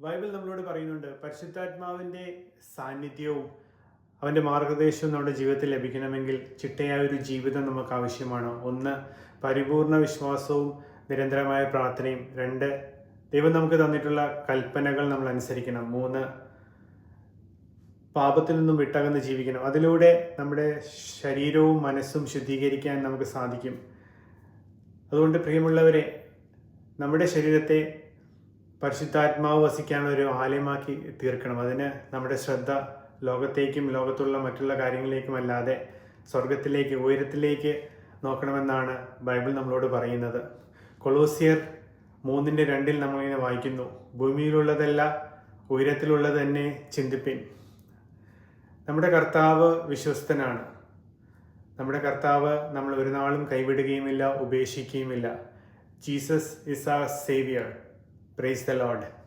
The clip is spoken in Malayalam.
ബൈബിൾ നമ്മളോട് പറയുന്നുണ്ട് പരിശുദ്ധാത്മാവിന്റെ സാന്നിധ്യവും അവന്റെ മാർഗദർശനവും നമ്മുടെ ജീവിതത്തിൽ ലഭിക്കണമെങ്കിൽ ചിട്ടയായ ഒരു ജീവിതം നമുക്ക് ആവശ്യമാണ്. ഒന്ന് പരിപൂർണ വിശ്വാസവും നിരന്തരമായ പ്രാർത്ഥനയും. രണ്ട് ദൈവം നമുക്ക് തന്നിട്ടുള്ള കൽപ്പനകൾ നമ്മൾ അനുസരിക്കണം. മൂന്ന് പാപത്തിൽ നിന്നും വിട്ടകന്ന് ജീവിക്കണം. അതിലൂടെ നമ്മുടെ ശരീരവും മനസ്സും ശുദ്ധീകരിക്കാൻ നമുക്ക് സാധിക്കും. അതുകൊണ്ട് പ്രിയമുള്ളവരെ നമ്മുടെ ശരീരത്തെ പരിശുദ്ധാത്മാവ് വസിക്കാൻ ഒരു ആലയമാക്കി തീർക്കണം. അതിന് നമ്മുടെ ശ്രദ്ധ ലോകത്തേക്കും ലോകത്തുള്ള മറ്റുള്ള കാര്യങ്ങളിലേക്കും അല്ലാതെ സ്വർഗത്തിലേക്ക് ഉയരത്തിലേക്ക് നോക്കണമെന്നാണ് ബൈബിൾ നമ്മളോട് പറയുന്നത്. കൊളോസിയർ മൂന്നിന്റെ രണ്ടിൽ നമ്മളിങ്ങനെ വായിക്കുന്നു ഭൂമിയിലുള്ളതല്ല ഉയരത്തിലുള്ളത് തന്നെ ചിന്തിപ്പിൻ. നമ്മുടെ കർത്താവ് വിശ്വസ്തനാണ്. നമ്മുടെ കർത്താവ് നമ്മൾ ഒരു നാളും കൈവിടുകയുമില്ല ഉപേക്ഷിക്കുകയുമില്ല. Jesus is a saviour Praise the Lord.